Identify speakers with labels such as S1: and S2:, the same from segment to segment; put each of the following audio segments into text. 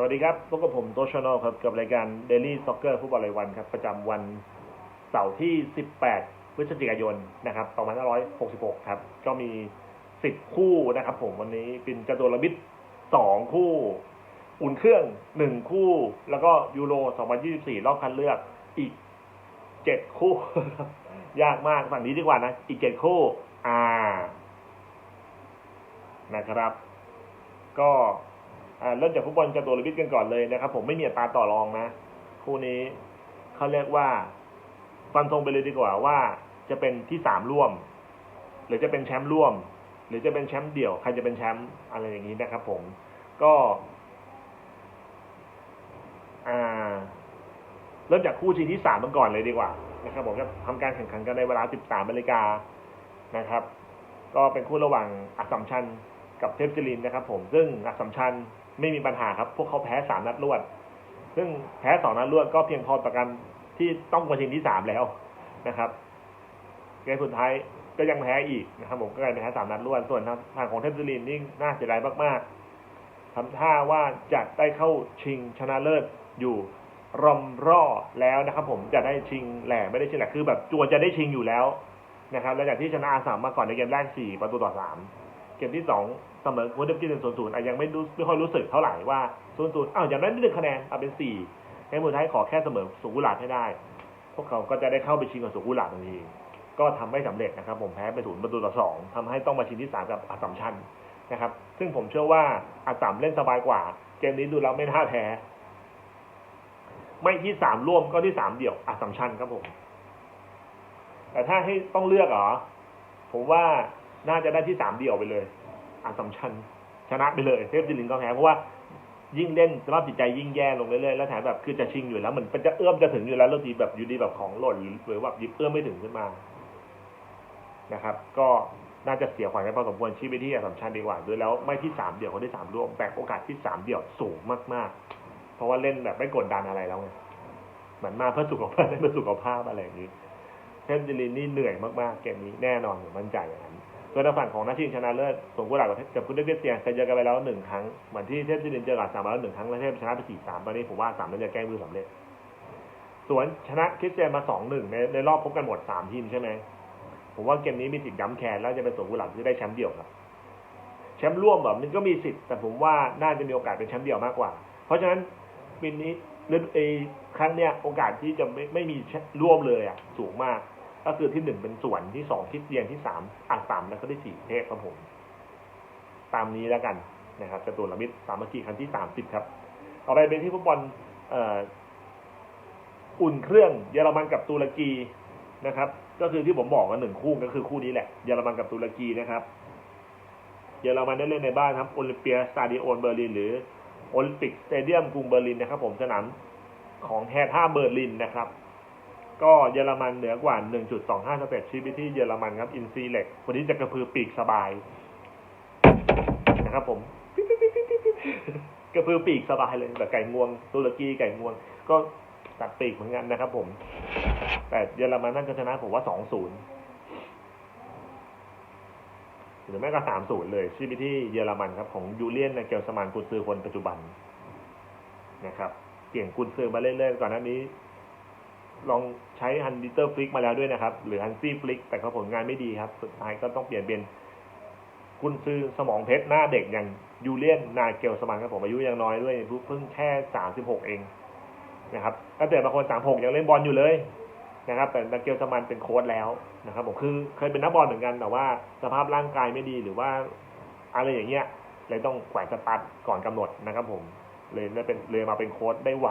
S1: สวัสดีครับ พบกับผมโตชโนครับ กับรายการ Daily Soccer ฟุตบอลรายวันครับ ประจำวันเสาร์ที่ 18 พฤศจิกายนนะครับ2566 ครับ ก็มี 10 คู่นะครับผมวันนี้เป็นจตุรมิตร 2 คู่ อุ่นเครื่อง 1 คู่ แล้วก็ยูโร 2024 รอบคัดเลือกอีก 7 คู่ ยากมากฝั่งนี้ดีกว่านะ อีก 7 คู่ อ่า นะครับ ก็ เริ่มจากฟุตบอลจตุรมิตกันก่อนเลยนะครับ ผมไม่มีอัตราต่อรองนะ คู่นี้เขาเรียกว่าฟันธงไปเลยดีกว่าว่าจะเป็นที่สามร่วม หรือจะเป็นแชมป์ร่วม หรือจะเป็นแชมป์เดี่ยวใครจะเป็นแชมป์อะไรอย่างนี้นะครับ ผมก็เริ่มจากคู่ชิงที่สามกันก่อนเลยดีกว่านะครับผมจะทำการแข่งขันกันในเวลา 13นาฬิกานะครับ ก็เป็นคู่ระหว่างอัสสัมชัญ กับเทพจรินนะครับ ผมซึ่งอัสสัมชัญไม่มีปัญหาครับ พวกเขาแพ้สามนัดรวด ซึ่งแพ้สองนัดรวดก็เพียงพอต่อกันที่ต้องมาชิงที่สามแล้วนะครับเกมสุดท้ายก็ยังแพ้อีกนะครับ ผมก็กลายเป็นแพ้สามนัดรวดส่วนทางของเทพจรินนี่น่าเสียดายมากๆทำท่าว่าจะได้เข้าชิงชนะเลิศอยู่รอมร่อแล้วนะครับ ผมจะได้ชิงแหล่ไม่ได้ชิงแหล่คือแบบจวนจะได้ชิงอยู่แล้วนะครับหลังจากที่ชนะอาสามมาก่อนในเกมแรกสี่ประตูต่อสาม เกมที่สองเสมอโคเดฟกินเป็นศูนย์ศูนย์ยังไม่รู้ไม่ค่อยรู้สึกเท่าไหร่ว่าศูนย์ศูนย์อ้าวอย่างนั้นไม่ได้คะแนนเอาเป็นสี่ในมือท้ายขอแค่เสมอสุกุหลาบให้ได้ พวกเขาก็จะได้เข้าไปชิงกับสุกุหลาบทันทีก็ทำไม่สำเร็จนะครับ ผมแพ้ไปศูนย์ประตูต่อสองทำให้ต้องมาชิงที่สามกับอัสสัมชัญนะครับ ซึ่งผมเชื่อว่าอัสสัมเล่นสบายกว่า เกมนี้ดูแล้วไม่น่าแพ้ ไม่ที่สามร่วมก็ที่สามเดี่ยวอัสสัมชัญครับผม แต่ถ้าให้ต้องเลือกเหรอผมว่า น่าจะได้ที่สามเดี่ยวไปเลยอัสสัมชัญชนะไปเลยเทพจิลินก็แพ้เพราะว่ายิ่งเล่นสภาพจิตใจยิ่งแย่ลงเรื่อยๆแล้วแถมแบบคือจะชิงอยู่แล้วเหมือนมันจะเอื้อมจะถึงอยู่แล้วแล้วทีแบบอยู่ดีแบบของหล่นหรือว่ายิบเอื้อมไม่ถึงขึ้นมานะครับ ก็น่าจะเสียขวัญกันพอสมควรชี้ไปที่อัสสัมชัญดีกว่าด้วยแล้วไม่ที่สามเดี่ยวเขาได้สามร่วมแต่โอกาสที่สามเดี่ยวสูงมากๆ เพราะว่าเล่นแบบไม่กดดันอะไรแล้วไงเหมือนมาเพื่อสุขภาพเพื่อสุขภาพอะไรอย่างนี้เทพจิลินนี่เหนื่อยมากๆเกมนี้แน่นอนผมมั่นใจอย่างนั้น ส่วนทางฝั่งของนักชิงชนะเลิศสงกุหลาบกับคุณเทพเซียนเคยเจอกันไปแล้วหนึ่งครั้งเหมือนที่เทพจิรินเจอกับสามแล้วหนึ่งครั้งแล้วเทพชนะไปสี่สามตอนนี้ผมว่าสามน่าจะแก้มือสำเร็จส่วนชนะคริสเตียนมาสองหนึ่งในในรอบพบกันหมดสามทีมใช่ไหมผมว่าเกมนี้มีสิทธิ์ย้ำแค้นแล้วจะเป็นสงกุหลาบที่ได้แชมป์เดี่ยวครับแชมป์ร่วมแบบมันก็มีสิทธิ์แต่ผมว่าน่าจะมีโอกาสเป็นแชมป์เดี่ยวมากกว่า เพราะฉะนั้นปีนี้เรื่องเอครั้งเนี้ยโอกาสที่จะไม่ไม่มีร่วมเลยอะสูงมาก ก็คือที่หนึ่งเป็นส่วนที่สองที่เตียงที่สามอ่างสามแล้วก็ที่สี่เทพครับผม ตามนี้แล้วกันนะครับจตุรมิตรสามัคคีครั้งที่สามสิบครับต่อไปเป็นที่ฟุตบอลอุ่นเครื่องเยอรมันกับตุรกีนะครับ ก็คือที่ผมบอกกันหนึ่งคู่ก็คือคู่นี้แหละเยอรมันกับตุรกีนะครับเยอรมันได้เล่นในบ้านครับโอลิมเปียสตาดิโอนเบอร์ลินหรือโอลิมปิกสเตเดียมกรุงเบอร์ลินนะครับ ผมสนามของแฮท่าเบอร์ลินนะครับ ก็เยอรมันเหนือกว่า 1.25สเตปชีวิตที่เยอรมันครับอินซีเล็กวันนี้จะกระพือปีกสบายนะครับผมกระพือปีกสบายเลยแบบไก่งวงตุรกีไก่งวง ก็ตัดปีกเหมือนกันนะครับผม แต่เยอรมันน่าจะชนะผมว่า2-0หรือแม้ก็3-0เลยชีวิตที่เยอรมันครับ ของยูเลียนในเกลสมานกุนซือคนปัจจุบันนะครับ เก่ยงกุนซือมาเรื่อยๆก่อนหน้านี้ ลองใช้ฮันดิเตอร์ฟลิกมาแล้วด้วยนะครับ หรือฮันซี่ฟลิกแต่เขาผลงานไม่ดีครับ สุดท้ายก็ต้องเปลี่ยนเป็นกุนซือสมองเพชรหน้าเด็กอย่างยูเลียนนาเกลสมานครับผมอายุยังน้อยด้วยเพิ่งแค่สามสิบหกเองนะครับถ้าเกิดบางคนสามหกยังเล่นบอลอยู่เลยนะครับแต่นาเกลสมานเป็นโค้ชแล้วนะครับผมคือเคยเป็นนักบอลเหมือนกันแต่ว่าสภาพร่างกายไม่ดีหรือว่าอะไรอย่างเงี้ยเลยต้องแขวนสตาร์ทก่อนกำหนดนะครับผมเลยได้เป็นเลยมาเป็นโค้ชได้ไว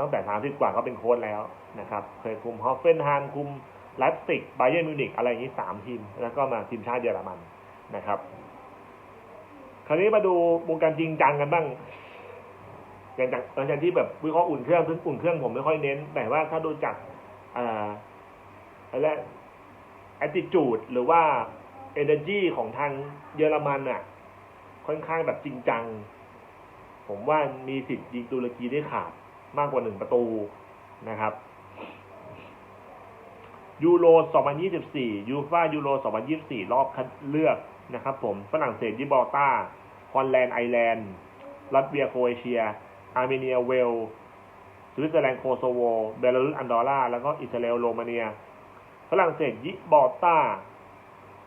S1: ตั้งแต่สามสิบกว่าก็เป็นโค้ชแล้วนะครับ เคยคุมฮอฟเฟนฮานคุมไลฟ์สติกไบเยอร์มิวนิกอะไรอย่างนี้สามทีม แล้วก็มาทีมชาติเยอรมันนะครับ คราวนี้มาดูวงการจริงจังกันบ้างอย่างจากหลังจากที่แบบวิเคราะห์อุ่นเครื่องซึ่งอุ่นเครื่องผมไม่ค่อยเน้น แต่ว่าถ้าดูจากอ่าอะไรแอตติจูดหรือว่าเอเนอร์จีของทางเยอรมันอะ ค่อนข้างแบบจริงจัง ผมว่ามีสิทธิ์ยิงตุรกีได้ขาด มากกว่าหนึ่งประตูนะครับยูโร 2024 ยูฟ่ายูโร 2024 รอบคัดเลือกนะครับผม ฝรั่งเศสยิบอลตาฮอลแลนด์ ไอร์แลนด์ รัสเวีย โครเอเชีย อาร์เมเนีย เวลสวิตเซอร์แลนด์ โคโซโว เบลารุส อันดอร่า แล้วก็อิสราเอล โรมาเนีย ฝรั่งเศสยิบอร์ตา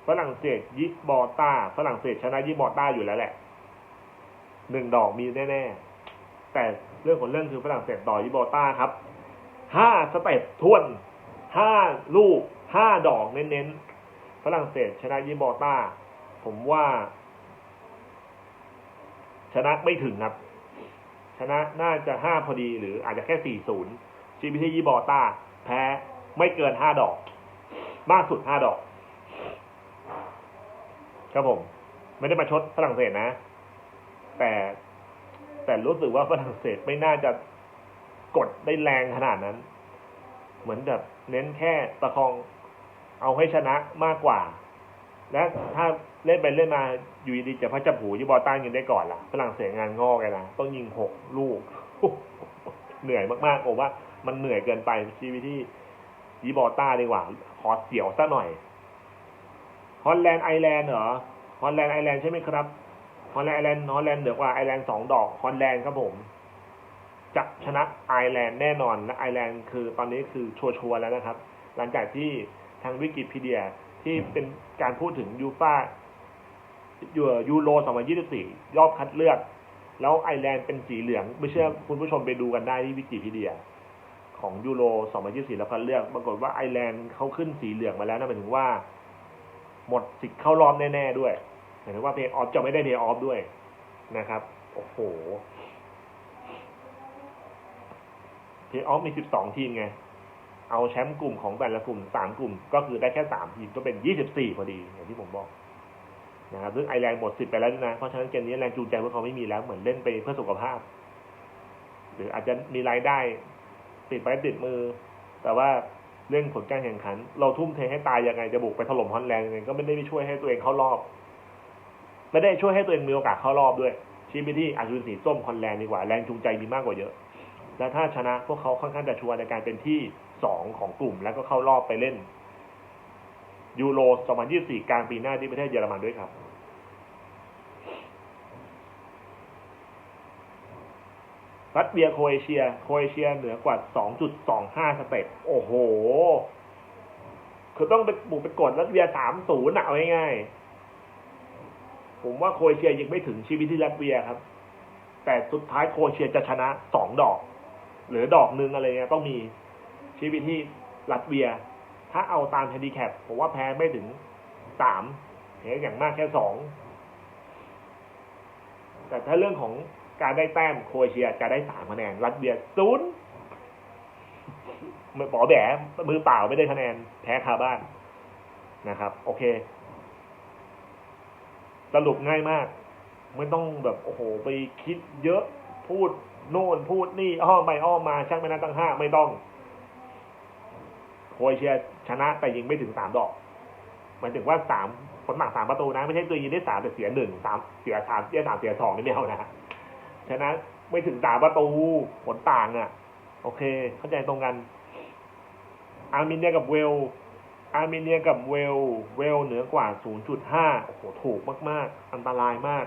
S1: ฝรั่งเศสยิบอร์ตาฝรั่งเศสชนะยิบอร์ตาอยู่แล้วแหละหนึ่งดอกมีแน่ ๆ แต่ เรื่องของเรื่องคือฝรั่งเศสต่อยิบอร์ตาครับห้าสเต็ปทวนห้าลูกห้าดอกเน้นๆฝรั่งเศสชนะยิบอร์ตาผมว่า ชนะไม่ถึงครับ ชนะน่าจะห้าพอดี หรืออาจจะแค่สี่ศูนย์ชีบิทียิบอร์ตาแพ้ไม่เกินห้าดอก มากสุดห้าดอก ครับผม ไม่ได้มาชดฝรั่งเศสนะ แต่ แต่รู้สึกว่าฝรั่งเศสไม่น่าจะกดได้แรงขนาดนั้น เหมือนแบบเน้นแค่ประคองเอาให้ชนะมากกว่า และถ้าเล่นไปเล่นมาอยู่ดีจะพัชจับหูยิบอต้านยิงได้ก่อนล่ะฝรั่งเศสงานงอกเลยนะต้องยิงหกลูก เหนื่อยมากๆผมว่า มันเหนื่อยเกินไปชีวิตที่ยิบอต้าดีกว่า ขอเสียวซะหน่อยฮอลแลนด์ไอแลนด์เหรอฮอลแลนด์ไอแลนด์ใช่ไหมครับ ฮอลแลนด์ไอแลนด์ฮอลแลนด์เหนือกว่าไอแลนด์สองดอกฮอลแลนด์ครับผมจะชนะไอร์แลนด์แน่นอนและไอร์แลนด์คือตอนนี้คือชัวร์ๆแล้วนะครับ หลังจากที่ทางวิกิพีเดียที่เป็นการพูดถึงยูฟ่ายูโร 2024 รอบคัดเลือก แล้วไอร์แลนด์เป็นสีเหลือง ไม่เชื่อคุณผู้ชมไปดูกันได้ที่วิกิพีเดีย ของยูโร 2024 แล้วคัดเลือก ปรากฏว่าไอร์แลนด์เขาขึ้นสีเหลืองมาแล้วนั่นหมายถึงว่า หมดสิทธิ์เข้ารอบแน่ ๆ ด้วย หมายถึงว่าเพย์ออฟจะไม่ได้เพย์ออฟด้วยนะครับ โอ้โหเพย์ออฟมี12ทีมไง เอาแชมป์กลุ่มของแต่ละกลุ่ม3กลุ่ม ก็คือได้แค่3ทีมก็เป็น24พอดี อย่างที่ผมบอกนะครับซึ่งไอร์แลนด์หมดสิทธิ์ไปแล้วนะ เพราะฉะนั้นเกมนี้แรงจูงใจพวกเขาไม่มีแล้วเหมือนเล่นไปเพื่อสุขภาพ หรืออาจจะมีรายได้ ติดไปติดมือ แต่ว่าเรื่องผลการแข่งขัน เราทุ่มเทให้ตายยังไงจะบุกไปถล่มฮอลแลนด์ยังไงก็ไม่ได้ช่วยให้ตัวเองเข้ารอบ ไม่ได้ช่วยให้ตัวเองมีโอกาสเข้ารอบด้วยชี้ไปที่อาร์เจนสีส้มฮอลแลนด์ดีกว่าแรงจูงใจมีมากกว่าเยอะ และถ้าชนะพวกเขาค่อนข้างจะชัวร์ในการเป็นที่สองของกลุ่ม แล้วก็เข้ารอบไปเล่น ยูโร 2024 กลางปีหน้าที่ประเทศเยอรมันด้วยครับ รัสเซียโครเอเชีย โครเอเชียเหนือกว่า 2.25 สเต็ปโอ้โห คือต้องไปบุกไปกดรัสเซีย 3-0น่ะเอาง่ายๆ ผมว่าโครเอเชียยังไม่ถึงชีวิตที่รัสเซียครับ แต่สุดท้ายโครเอเชียจะชนะสองดอก หรือดอกหนึ่งอะไรเงี้ยต้องมีชีวิตที่รัสเซีย ถ้าเอาตามแฮนดิแคปผมว่าแพ้ไม่ถึงสามแพ้อย่างมากแค่สองแต่ถ้าเรื่องของการได้แต้มโครเอเชียจะได้สามคะแนนรัสเซียศูนย์มือป๋อแบมือเปล่าไม่ได้คะแนนแพ้คาบ้านนะครับ โอเค สรุปง่ายมากไม่ต้องแบบโอ้โหไปคิดเยอะพูดโน่นพูดนี่อ้อมไปอ้อมมาช่างไม่นันตั้งห้าไม่ต้องโครเอเชียชนะแต่ยิงไม่ถึงสามดอกหมายถึงว่าสามผลหมากสามประตูนะ ไม่ใช่ตัวยิงได้สามแต่เสียหนึ่งสามเสียสามเสียสามเสียสองนี่ไม่เอานะชนะไม่ถึงสามประตูผลต่างอะ โอเค เข้าใจตรงกัน อาร์เมเนียกับเวล อาร์เมเนียกับเวล เวลเหนือกว่า 0.5 โอ้โห ถูกมาก ๆ อันตรายมาก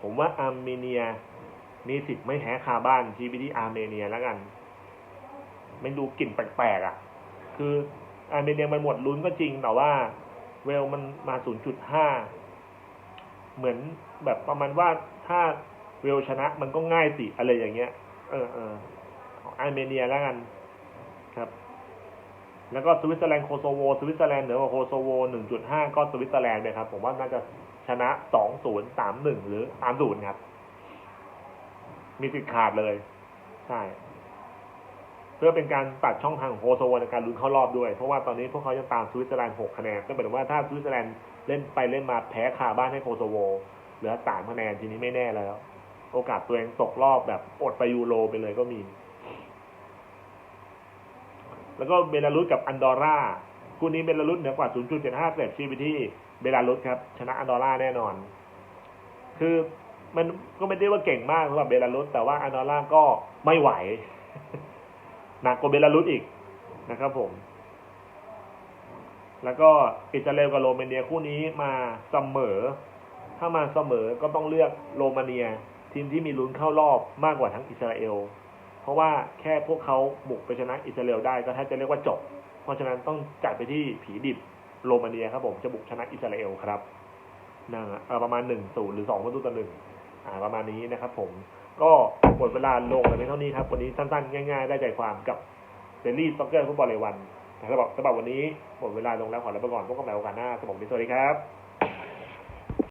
S1: ผมว่าอาร์เมเนียมีสิทธิ์ไม่แพ้คาบ้านทีบีที่อาร์เมเนียแล้วกัน ไม่ดูกลิ่นแปลกๆอะ คืออาร์เมเนียมันหมดลุ้นก็จริง แต่ว่า เวลมันมา 0.5 เหมือนแบบประมาณว่าถ้าเวลชนะมันก็ง่ายสิ อะไรอย่างเงี้ย เออเอออาร์เมเนียแล้วกันครับ แล้วก็สวิตเซอร์แลนด์โคโซโวสวิตเซอร์แลนด์เหนือกว่าโคโซโว 1.5 ก็สวิตเซอร์แลนด์นะครับ ผมว่าน่าจะชนะ 2-0 3-1 หรือ 3-0 ครับ มีสิทธิ์ขาดเลย ใช่ เพื่อเป็นการตัดช่องทางของโคโซโวในการลุ้นเข้ารอบด้วย เพราะว่าตอนนี้พวกเขายังตามสวิตเซอร์แลนด์ 6 คะแนน ก็หมายถึงว่าถ้าสวิตเซอร์แลนด์เล่นไปเล่นมาแพ้คาบ้านให้โคโซโว เหลือ 3 คะแนนทีนี้ไม่แน่แล้ว โอกาสตัวเองตกรอบแบบอดไปยูโรไปเลยก็มี แล้วก็เบลารุสกับอันดอร่าคู่นี้เบลารุสเหนือกว่า 0.75เซตชีวิตที่เบลารุสครับ ชนะอันดอร่าแน่นอน คือมันก็ไม่ได้ว่าเก่งมากสำหรับเบลารุสแต่ว่าอันดอร่าก็ไม่ไหวหนักกว่าเบลารุสอีกนะครับผม แล้วก็อิสราเอลกับโรมาเนียคู่นี้มาเสมอ ถ้ามาเสมอก็ต้องเลือกโรมาเนีย ทีมที่มีลุ้นเข้ารอบมากกว่าทั้งอิสราเอล เพราะว่าแค่พวกเขาบุกไปชนะอิสราเอลได้ก็แทบจะเรียกว่าจบ เพราะฉะนั้นต้องจัดไปที่ผีดิบโรมาเนียครับผมจะบุกชนะอิสราเอลครับนะประมาณหนึ่งศูนย์หรือสองประตูต่อหนึ่งประมาณนี้นะครับผมก็หมดเวลาลงไปเพียงเท่านี้ครับ วันนี้สั้นๆ ง่ายๆ ได้ใจความกับเดลี่ซ็อกเกอร์ฟุตบอลเลยวันสำหรับสำหรับวันนี้หมดเวลาลงแล้วขอลาไปก่อนพบกันใหม่โอกาสหน้าสมองดีสวัสดีครับ